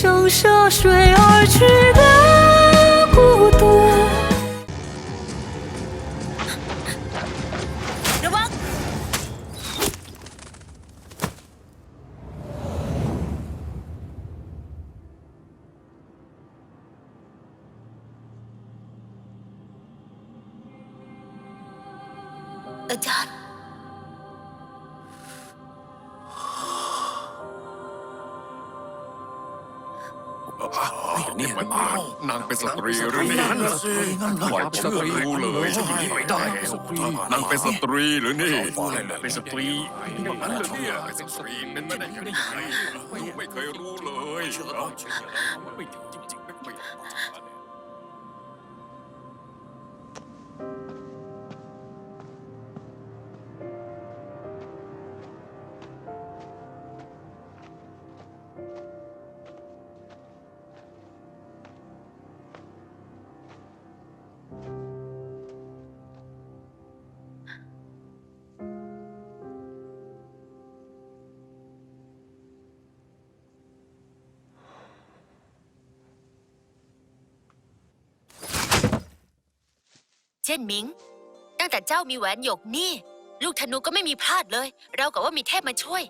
声涉水而去的孤独。Done. นี่มันนางเป็นสตรีหรือนี่นั่นน่ะสิงั้นเหรอปล่อยผมไม่รู้เลยฉันไม่ได้นางเป็นสตรีหรือนี่เป็นสตรีนั่นเหรอเนี่ยเป็นสตรีเป็นไม่ได้ยังไงไม่เคยรู้เลยไม่จริงจริง ๆไม่เช่นหมิง ตั้งแต่เจ้ามีแหวนหยกนี่ ลูกธนูก็ไม่มีพลาดเลย เรากับว่ามีเทพมาช่วย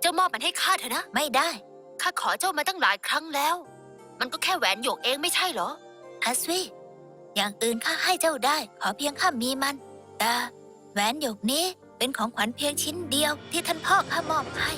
เจ้ามอบมันให้ข้าเถอะนะ ไม่ได้ ข้าขอเจ้ามาตั้งหลายครั้งแล้ว มันก็แค่แหวนหยกเองไม่ใช่เหรออาสวีอย่างอื่นข้าให้เจ้าได้ ขอเพียงข้ามีมัน แต่แหวนหยกนี้เป็นของขวัญเพียงชิ้นเดียวที่ท่านพ่อข้ามอบให้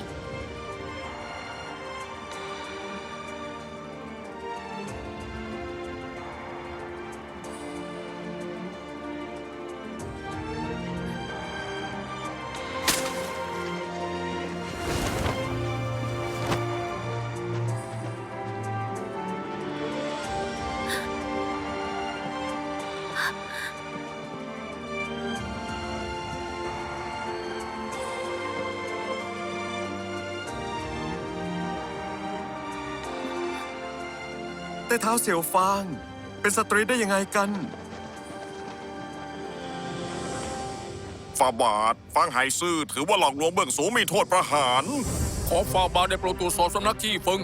ต่เท้าเสี่ยวฟาง เป็นสตรีได้ยังไงกันฝาบาทฟังไฮซื่อถือว่าหลอกลวงเบื้องสูงมีโทษประหาร ขอฝ่าบาทได้โปรดตรวจสอบสำนักจี้เฟิง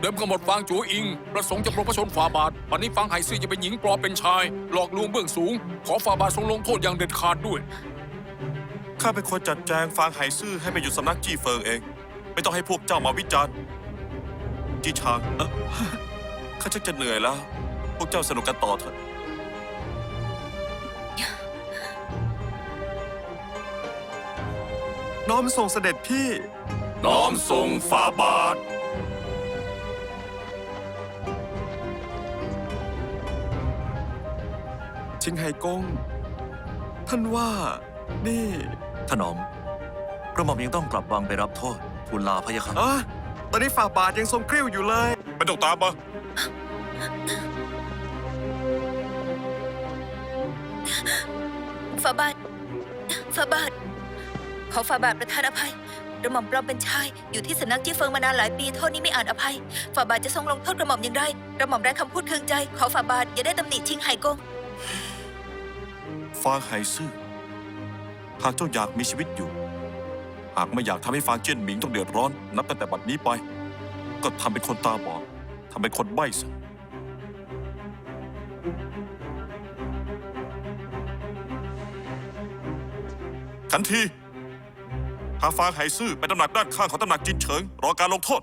เดิมกำหนดฟางจูอิง ประสงค์จะปรพระชนฝ่าบาทวันนี้ฟังไห่ซื่อจะเป็นหญิงปลอมเป็นชาย หลอกลวงเบื้องสูง ขอฝ่าบาททรงลงโทษอย่างเด็ดขาดด้วย ข้าเป็นคนจัดแจงฟางไห่ซื่อให้ไปอยู่สำนักจี้เฟิงเอง ไม่ต้องให้พวกเจ้ามาวิจารณ์ จีชางเอ้อ ข้าชักจะเหนื่อยแล้ว พวกเจ้าสนุกกันต่อเถอะ น้อมส่งเสด็จพี่ น้อมทรงฝาบาท ชิงไห่กง ท่านว่า นี่ถนอมกระหม่อมยังต้องกลับวังไปรับโทษทูลลาพะยะค่ะอะตอนนี้ฝ่าบาทยังทรงกริ้วอยู่เลย ไม่ต้องตามมา ฝาบาทฝาบาท ขอฝาบาทประทานอภัยกระหม่อมปลอมเป็นชาย อยู่ที่สำนักจี้เฟิงมานานหลายปีโทษนี้ไม่อาจอภัยฝาบาทจะทรงลงโทษกระหม่อมอย่างไรกระหม่อมไร้คำพูดเคืองใจ ขอฝาบาทอย่าได้ตำหนิชิงไห่กงฟางไห่ซื่อหากเจ้าอยากมีชีวิตอยู่ หากไม่อยากทำให้ฟางเจี้ยนหมิงต้องเดือดร้อน นับตั้งแต่บัดนี้ไป ก็ทำเป็นคนตาบอดทำเป็นคนใบ้ซะ ทันที หาฟางไหซื่อไปตำหนักด้านข้างของตำหนักจินเฉิง รอการลงโทษ